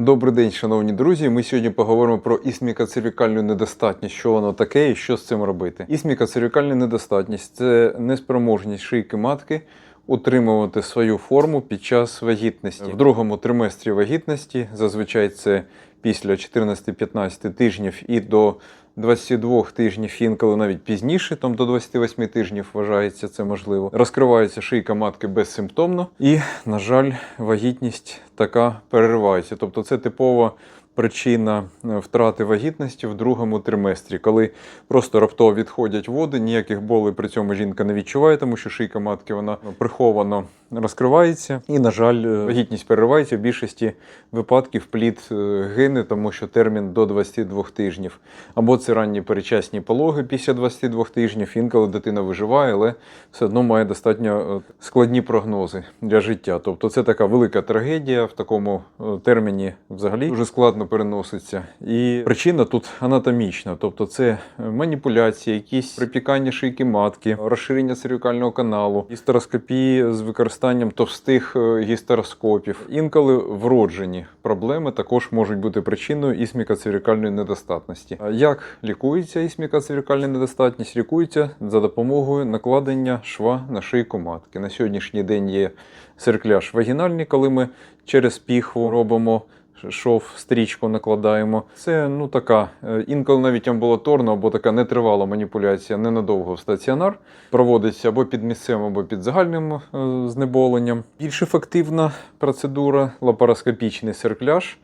Добрий день, шановні друзі. Ми сьогодні поговоримо про ісмікоцервікальну недостатність, що воно таке і що з цим робити. Ісмікоцервікальна недостатність це неспроможність шийки матки утримувати свою форму під час вагітності. В другому триместрі вагітності, зазвичай це після 14-15 тижнів і до 22 тижнів, інколи навіть пізніше, там до 28 тижнів вважається це можливо. Розкривається шийка матки безсимптомно, і, на жаль, вагітність така переривається. Тобто, це типова причина е, втрати вагітності в другому триместрі, коли просто раптово відходять води, ніяких болей при цьому жінка не відчуває, тому що шийка матки вона приховано розкривається. І, на жаль, е, вагітність переривається. В більшості випадків плід е, гине, тому що термін до 22 тижнів. Або це ранні перечасні пологи після 22 тижнів. Інколи дитина виживає, але все одно має достатньо складні прогнози для життя. Тобто це така велика трагедія в такому терміні взагалі дуже складно переноситься. І причина тут анатомічна, тобто це маніпуляції, якісь припікання шийки матки, розширення цервікального каналу, гістероскопії з використанням товстих е, гістероскопів. Інколи вроджені проблеми також можуть бути причиною ісмікоцервікальної недостатності. Як лікується ісмікоцервікальна недостатність? Лікується за допомогою накладення шва на шийку матки. На сьогоднішній день є циркляж вагінальний, коли ми через піхву робимо шов, стрічку накладаємо. Це ну така е, інколи навіть амбулаторна або така нетривала маніпуляція ненадовго в стаціонар. Проводиться або під місцевим, або під загальним е, знеболенням. Більш ефективна процедура лапароскопічний циркляж.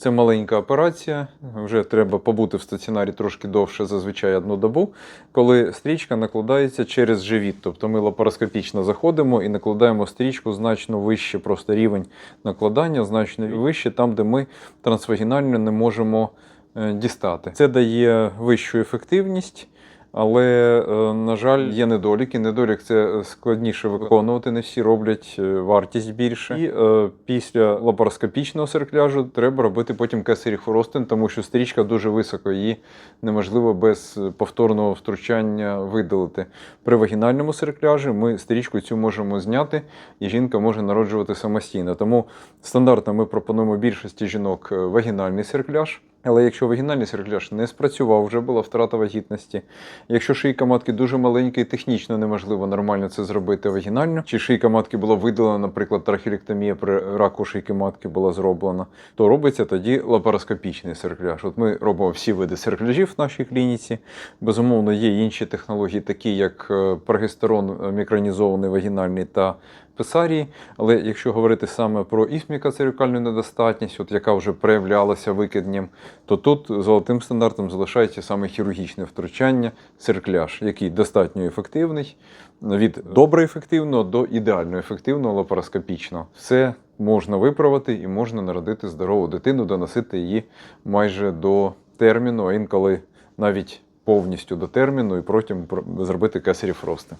Це маленька операція, вже треба побути в стаціонарі трошки довше, зазвичай одну добу, коли стрічка накладається через живіт. Тобто ми лапароскопічно заходимо і накладаємо стрічку значно вище, просто рівень накладання, значно вище, там, де ми трансвагінально не можемо е, дістати. Це дає вищу ефективність. Але, е, на жаль, є недоліки. Недолік це складніше виконувати. Не всі роблять е, вартість більше. І е, після лапароскопічного циркляжу треба робити потім кесарів ростин, тому що стрічка дуже високо, її неможливо без повторного втручання видалити. При вагінальному циркляжі ми стрічку цю можемо зняти, і жінка може народжувати самостійно. Тому стандартно ми пропонуємо більшості жінок е, вагінальний циркляж. Але якщо вагінальний циркляж не спрацював, вже була втрата вагітності. Якщо шийка матки дуже маленька і технічно неможливо нормально це зробити вагінально, чи шийка матки була видалена, наприклад, трахілектомія при раку шийки матки була зроблена, то робиться тоді лапароскопічний циркляж. От ми робимо всі види циркляжів в нашій клініці. Безумовно, є інші технології, такі як е, прогестерон е, мікронізований вагінальний та писарії. Але якщо говорити саме про ісмікоцервікальну недостатність, от яка вже проявлялася викидням, то тут золотим стандартом залишається саме хірургічне втручання, циркляж, який достатньо ефективний, від добре ефективного до ідеально ефективного лапароскопічного. Все можна виправити і можна народити здорову дитину, доносити її майже до терміну, а інколи навіть повністю до терміну, і потім зробити кесарів рости.